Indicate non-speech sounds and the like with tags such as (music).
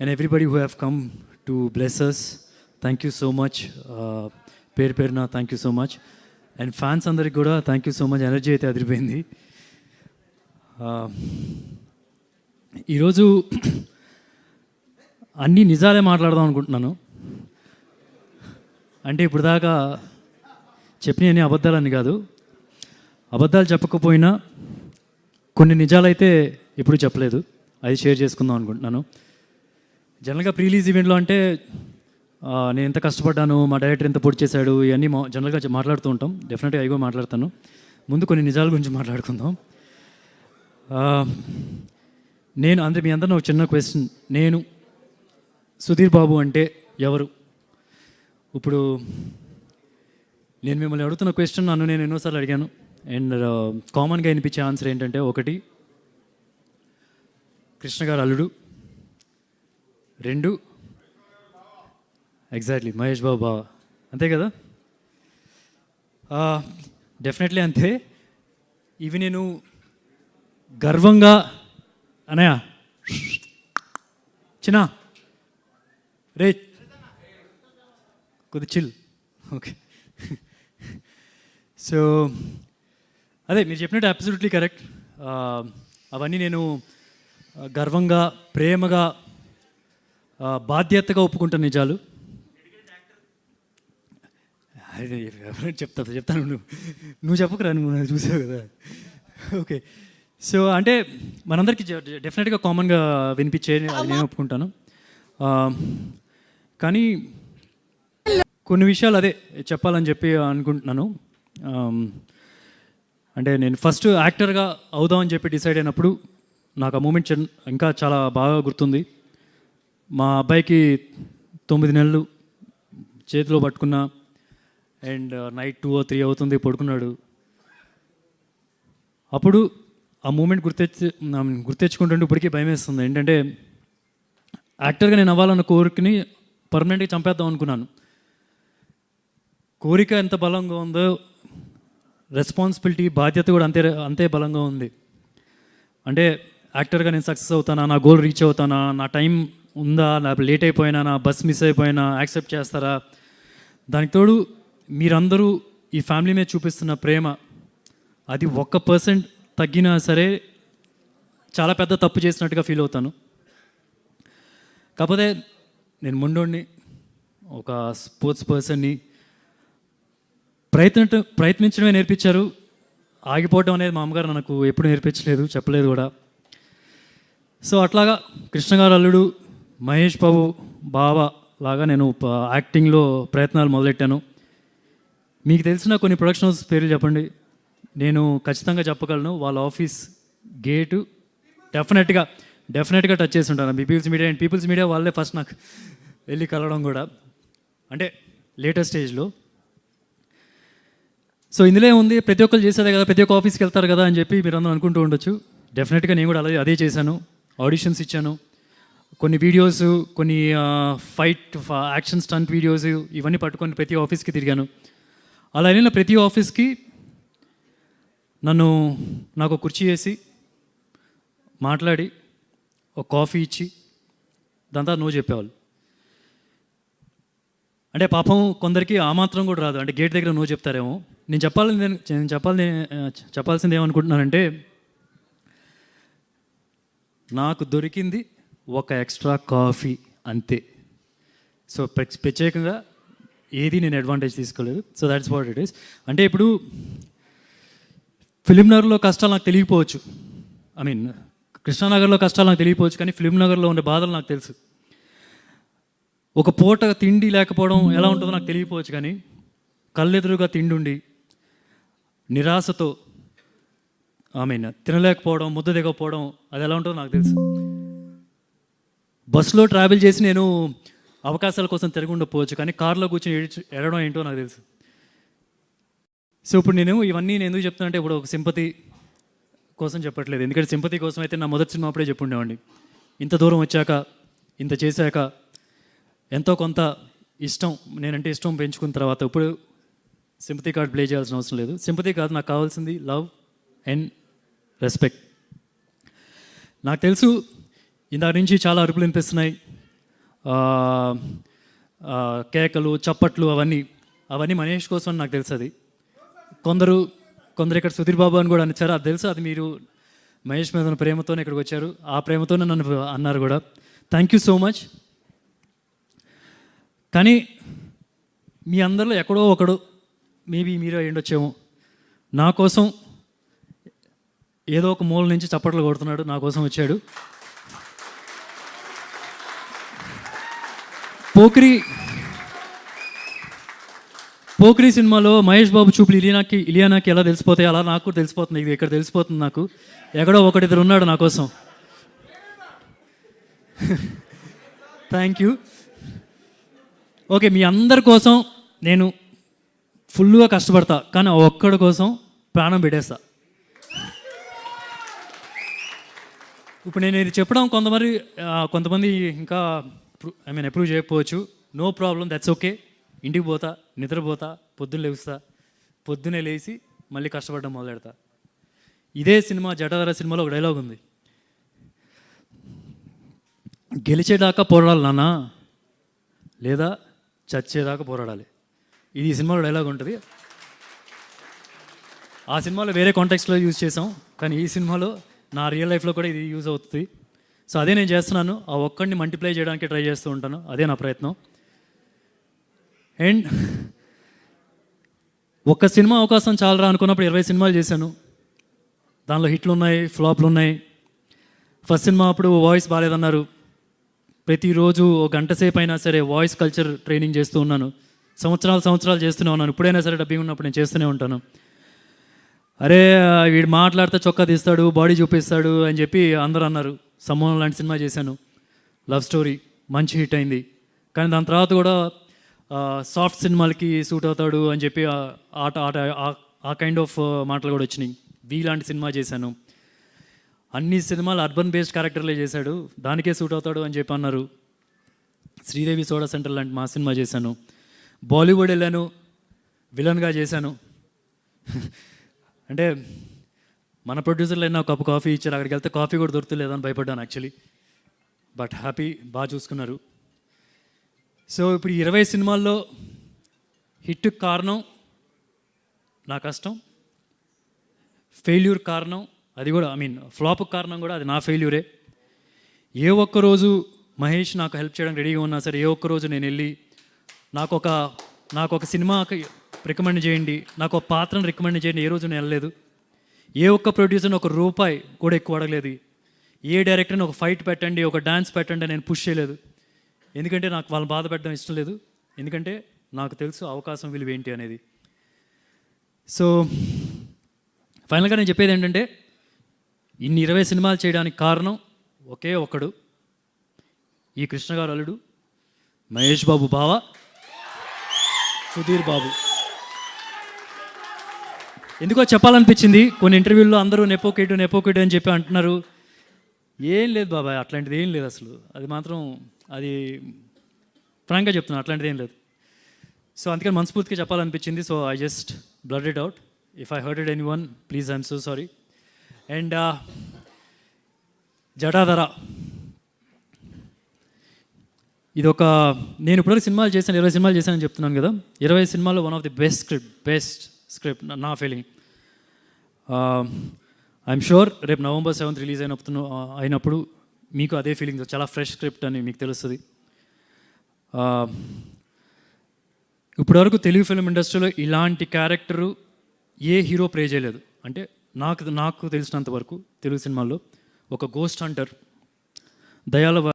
And everybody who have come to blessers thank you so much పేరు పేరున thank you so much and fans అందరికి కూడా thank you so much energy అయితే అదిరిపోయింది. Uh, ఈరోజు (clears throat) అన్ని నిజాలే మాట్లాడదాం అనుకుంటున్నాను. అంటే ఇప్పుడు దాకా చెప్పినవి అబద్ధాలని కాదు. అబద్ధాలు చెప్పకపోయినా కొన్ని నిజాలైతే ఇప్పుడు చెప్పలేదు. అది షేర్ చేసుకుందాం అనుకుంటున్నాను. జనరల్గా ప్రీలీజ్ ఈవెంట్లో అంటే నేను ఎంత కష్టపడ్డాను మా డైరెక్టర్ ఎంత పొడి చేశాడు ఇవన్నీ మా జనరల్గా మాట్లాడుతూ ఉంటాం. డెఫినెట్గా అయిగో మాట్లాడతాను. ముందు కొన్ని నిజాల గురించి మాట్లాడుకుందాం. నేను అందరి మీ అందరిని ఒక చిన్న క్వశ్చన్ నేను సుధీర్ బాబు అంటే ఎవరు? ఇప్పుడు నేను మిమ్మల్ని అడుగుతున్న క్వశ్చన్ నన్ను నేను ఎన్నోసార్లు అడిగాను. అండ్ కామన్గా వినిపించే ఆన్సర్ ఏంటంటే ఒకటి కృష్ణ గారు అల్లుడు. రెండు. ఎగ్జాక్ట్లీ మహేష్ బాబు బావ. అంతే కదా? డెఫినెట్లీ అంతే. ఇవి నేను గర్వంగా అనయా? చిన్న? రే కొద్ది చిల్ ఓకే సో అదే మీరు చెప్పినట్టు అబ్సల్యూట్లీ కరెక్ట్ అవన్నీ నేను గర్వంగా ప్రేమగా బాధ్యతగా ఒప్పుకుంటాను నిజాలు. అదే చెప్తా చెప్తాను నువ్వు. నువ్వు చెప్పకురా నువ్వు చూసావు కదా. ఓకే. సో అంటే మనందరికీ డెఫినెట్గా కామన్గా వినిపించే అది నేను ఒప్పుకుంటాను. కానీ కొన్ని విషయాలు అదే చెప్పాలని చెప్పి అనుకుంటున్నాను. అంటే నేను ఫస్ట్ యాక్టర్గా అవుదామని చెప్పి డిసైడ్ అయినప్పుడు నాకు ఆ మూమెంట్ ఇంకా చాలా బాగా గుర్తుంది. మా అబ్బాయికి తొమ్మిది నెలలు చేతిలో పట్టుకున్నా అండ్ నైట్ టూ త్రీ అవుతుంది పడుకున్నాడు. అప్పుడు ఆ మూమెంట్ గుర్తెచ్చి గుర్తెచ్చుకుంటుంటే ఇప్పటికీ భయం వేస్తుంది ఏంటంటే యాక్టర్గా నేను అవ్వాలన్న కోరికని పర్మనెంట్గా చంపేద్దాం అనుకున్నాను. కోరిక ఎంత బలంగా ఉందో రెస్పాన్సిబిలిటీ బాధ్యత కూడా అంతే అంతే బలంగా ఉంది. అంటే యాక్టర్గా నేను సక్సెస్ అవుతానా నా గోల్ రీచ్ అవుతానా నా టైం ఉందా? నా లేట్ అయిపోయినా నా బస్ మిస్ అయిపోయినా యాక్సెప్ట్ చేస్తారా? దానికి తోడు మీరందరూ ఈ ఫ్యామిలీ మీద చూపిస్తున్న ప్రేమ అది ఒక్క పర్సెంట్ తగ్గినా సరే చాలా పెద్ద తప్పు చేసినట్టుగా ఫీల్ అవుతాను. కాకపోతే నేను ముండోడిని ఒక స్పోర్ట్స్ పర్సన్ని ప్రయత్న ప్రయత్నించడమే నేర్పించారు. ఆగిపోవడం అనేది మా అమ్మగారు నాకు ఎప్పుడు నేర్పించలేదు చెప్పలేదు కూడా. సో అట్లాగా కృష్ణగారు అల్లుడు మహేష్ బాబు బావ లాగా నేను యాక్టింగ్లో ప్రయత్నాలు మొదలెట్టాను. మీకు తెలిసిన కొన్ని ప్రొడక్షన్ హౌస్ పేర్లు చెప్పండి. నేను ఖచ్చితంగా చెప్పగలను. వాళ్ళ ఆఫీస్ గేటు డెఫినెట్గా డెఫినెట్గా టచ్ చేసి ఉంటాను. People's media and people's media వాళ్ళే ఫస్ట్ నాకు వెళ్ళి కలవడం కూడా. అంటే లేటెస్ట్ స్టేజ్లో. సో ఇందులో ఉంది ప్రతి ఒక్కరు చేసేదే కదా ప్రతి ఒక్క ఆఫీస్కి వెళ్తారు కదా అని చెప్పి మీరు అందరూ అనుకుంటూ ఉండొచ్చు. డెఫినెట్గా నేను కూడా అలాగే అదే చేశాను. ఆడిషన్స్ ఇచ్చాను. కొన్ని వీడియోస్ కొన్ని ఫైట్ యాక్షన్ స్టంట్ వీడియోస్ ఇవన్నీ పట్టుకొని ప్రతి ఆఫీస్కి తిరిగాను. అలా వెళ్ళిన ప్రతి ఆఫీస్కి నన్ను నాకు ఒక కుర్చీ వేసి మాట్లాడి ఒక కాఫీ ఇచ్చి దాంతో నువ్వు చెప్పేవాళ్ళు. అంటే పాపం కొందరికి ఆ మాత్రం కూడా రాదు. అంటే గేట్ దగ్గర నువ్వు చెప్తారేమో. నేను చెప్పాలని నేను నేను చెప్పాలని చెప్పాల్సింది ఏమనుకుంటున్నానంటే నాకు దొరికింది ఒక ఎక్స్ట్రా కాఫీ అంతే. సో ప్రత్యేకంగా ప్రత్యేకంగా ఏది నేను అడ్వాంటేజ్ తీసుకోలేదు. So that's what it is అంటే ఇప్పుడు ఫిలింనగర్లో కష్టాలు నాకు తెలియకపోవచ్చు. ఐ మీన్ కృష్ణానగర్లో కష్టాలు నాకు తెలియకపోవచ్చు కానీ ఫిలింనగర్లో ఉండే బాధలు నాకు తెలుసు. ఒక పూట తిండి లేకపోవడం ఎలా ఉంటుందో నాకు తెలియకపోవచ్చు కానీ కళ్ళెదురుగా తిండి ఉండి నిరాశతో ఐ మీన్ తినలేకపోవడం ముద్ద దిగకపోవడం అది ఎలా ఉంటుందో నాకు తెలుసు. బస్సులో ట్రావెల్ చేసి నేను అవకాశాల కోసం తిరిగి ఉండకపోవచ్చు కానీ కార్లో కూర్చొని ఎడడం ఏంటో నాకు తెలుసు. సో ఇప్పుడు నేను ఇవన్నీ నేను ఎందుకు చెప్తున్నా అంటే ఇప్పుడు ఒక సింపతి కోసం చెప్పట్లేదు. ఎందుకంటే సింపతి కోసం అయితే నా మొదటి సినిమా అప్పుడే చెప్పుండేవాడిని. ఇంత దూరం వచ్చాక ఇంత చేశాక ఎంతో కొంత ఇష్టం నేనంటే ఇష్టం పెంచుకున్న తర్వాత ఇప్పుడు సింపతి కార్డ్ ప్లే చేయాల్సిన అవసరం లేదు. సింపతి కాదు నాకు కావాల్సింది లవ్ అండ్ రెస్పెక్ట్. నాకు తెలుసు ఇందాక నుంచి చాలా అరుపులు వినిపిస్తున్నాయి. కేకలు చప్పట్లు అవన్నీ అవన్నీ మనీష్ కోసం అని నాకు తెలుసు అది. కొందరు కొందరు ఇక్కడ సుధీర్ బాబు అని కూడా అనిచ్చారు. అది తెలుసు అది మీరు మహేష్ మీద ఉన్న ప్రేమతోనే ఇక్కడికి వచ్చారు. ఆ ప్రేమతోనే నన్ను అన్నారు కూడా. థ్యాంక్ యూ సో మచ్ కానీ మీ అందరిలో ఎక్కడో ఒకడు మేబీ మీరు అయ్యిండొచ్చేమో నా కోసం ఏదో ఒక మూల నుంచి చప్పట్లు కొడుతున్నాడు నా కోసం వచ్చాడు. పోకిరి పోకిరి సినిమాలో మహేష్ బాబు చూపులు ఇలియానాకి ఇలియానాకి ఎలా తెలిసిపోతాయి అలా నాకు కూడా తెలిసిపోతుంది. ఇది ఇక్కడ తెలిసిపోతుంది నాకు? ఎక్కడో ఒకటిద్దరు ఉన్నాడు నా కోసం. థ్యాంక్ యూ ఓకే మీ అందరి కోసం నేను ఫుల్గా కష్టపడతా కానీ ఒక్కడి కోసం ప్రాణం పెట్టేస్తా. ఇప్పుడు నేను ఇది చెప్పడం కొంతమంది కొంతమంది ఇంకా ఐ మీన్ అప్రూవ్ చేయకపోవచ్చు. నో ప్రాబ్లం దట్స్ ఓకే ఇంటికి పోతా నిద్రపోతా పొద్దున్న లేవుస్తా పొద్దున్నే లేచి మళ్ళీ కష్టపడడం మొదలెడతా. ఇదే సినిమా జటాధార సినిమాలో ఒక డైలాగ్ ఉంది. గెలిచేదాకా పోరాడాలి నాన్న. లేదా చచ్చేదాకా పోరాడాలి. ఇది ఈ సినిమాలో డైలాగ్ ఉంటుంది. ఆ సినిమాలో వేరే కాంటాక్స్లో యూజ్ చేసాం. కానీ ఈ సినిమాలో నా రియల్ లైఫ్లో కూడా ఇది యూజ్ అవుతుంది. సో అదే నేను చేస్తున్నాను. ఆ ఒక్కడిని మల్టిప్లై చేయడానికి ట్రై చేస్తూ ఉంటాను. అదే నా ప్రయత్నం. అండ్ ఒక్క సినిమా అవకాశం చాలరా అనుకున్నప్పుడు ఇరవై సినిమాలు చేశాను. దానిలో హిట్లు ఉన్నాయి ఫ్లాప్లు ఉన్నాయి. ఫస్ట్ సినిమా అప్పుడు వాయిస్ బాగాలేదన్నారు. ప్రతిరోజు ఒక గంట సేపు అయినా సరే వాయిస్ కల్చర్ ట్రైనింగ్ చేస్తూ ఉన్నాను. సంవత్సరాలు సంవత్సరాలు చేస్తూనే ఉన్నాను. ఇప్పుడైనా సరే డబ్బింగ్ ఉన్నప్పుడు నేను చేస్తూనే ఉంటాను. అరే వీడు మాట్లాడితే చొక్కా తీస్తాడు బాడీ చూపిస్తాడు అని చెప్పి అందరూ అన్నారు. సమ్మోహన్ లాంటి సినిమా చేశాను. లవ్ స్టోరీ మంచి హిట్ అయింది. కానీ దాని తర్వాత కూడా సాఫ్ట్ సినిమాలకి సూట్ అవుతాడు అని చెప్పి ఆట ఆట ఆ- ఆ కైండ్ ఆఫ్ మాటలు కూడా వచ్చినాయి. వీ లాంటి సినిమా చేశాను. అన్ని సినిమాలు అర్బన్ బేస్డ్ క్యారెక్టర్లే చేశాడు. దానికే సూట్ అవుతాడు అని చెప్పి అన్నారు. శ్రీదేవి సోడా సెంటర్ లాంటి మా సినిమా చేశాను. బాలీవుడ్ వెళ్ళాను. విలన్గా చేశాను. (laughs) అంటే మన ప్రొడ్యూసర్లు అయినా కప్పు కాఫీ ఇచ్చారు. అక్కడికి వెళ్తే కాఫీ కూడా దొరుకుతలేదని భయపడ్డాను యాక్చువల్లీ బట్ హ్యాపీ బాగా చూసుకున్నారు. సో ఇప్పుడు ఇరవై సినిమాల్లో హిట్ కారణం నా కష్టం. ఫెయిల్యూర్ కారణం అది కూడా ఐ మీన్ ఫ్లాప్ కారణం కూడా అది నా ఫెయిల్యూరే ఏ. ఒక్క రోజు మహేష్ నాకు హెల్ప్ చేయడానికి రెడీగా ఉన్నా సరే ఏ ఒక్క రోజు నేను వెళ్ళి నాకు ఒక నాకు ఒక సినిమాకి రికమెండ్ చేయండి నాకు ఒక పాత్రను రికమెండ్ చేయండి ఏ రోజు నేను వెళ్ళలేదు. ఏ ఒక్క ప్రొడ్యూసర్ని ఒక రూపాయి కూడా ఎక్కువ అడగలేదు. ఏ డైరెక్టర్ని ఒక ఫైట్ పెట్టండి ఒక డాన్స్ పెట్టండి నేను పుష్ చేయలేదు. ఎందుకంటే నాకు వాళ్ళని బాధ పెట్టడం ఇష్టం లేదు. ఎందుకంటే నాకు తెలుసు అవకాశం విలువ ఏంటి అనేది. సో ఫైనల్గా నేను చెప్పేది ఏంటంటే ఇన్ని ఇరవై సినిమాలు చేయడానికి కారణం ఒకే ఒకడు ఈ కృష్ణ గారు అల్లుడు మహేష్ బాబు బావ సుధీర్ బాబు. ఎందుకో చెప్పాలనిపించింది. కొన్ని ఇంటర్వ్యూల్లో అందరూ నెపోకేటు నెపోకేటు అని చెప్పి అంటున్నారు. ఏం లేదు బాబాయ్ అట్లాంటిది ఏం లేదు అసలు. అది మాత్రం అది ఫ్రాంక్గా చెప్తున్నాను అట్లాంటిది ఏం లేదు. సో అందుకని మనస్ఫూర్తిగా చెప్పాలనిపించింది. So I just blurt it out if I hurted anyone please I'm so sorry and Jatadhara ఇది ఒక నేను ఇప్పటివరకు సినిమాలు చేశాను ఇరవై సినిమాలు చేశానని చెప్తున్నాను కదా. ఇరవై సినిమాల్లో one of the best script best script నా ఫీలింగ్ ఐఎమ్ షూర్ రేపు నవంబర్ సెవెంత్ రిలీజ్ అయినప్పుడు అయినప్పుడు మీకు అదే ఫీలింగ్ చాలా ఫ్రెష్ స్క్రిప్ట్ అని మీకు తెలుస్తుంది. ఇప్పటివరకు తెలుగు ఫిల్మ్ ఇండస్ట్రీలో ఇలాంటి క్యారెక్టరు ఏ హీరో ప్లే చేయలేదు. అంటే నాకు నాకు తెలిసినంత వరకు తెలుగు సినిమాల్లో ఒక గోస్ట్ హంటర్ దయాల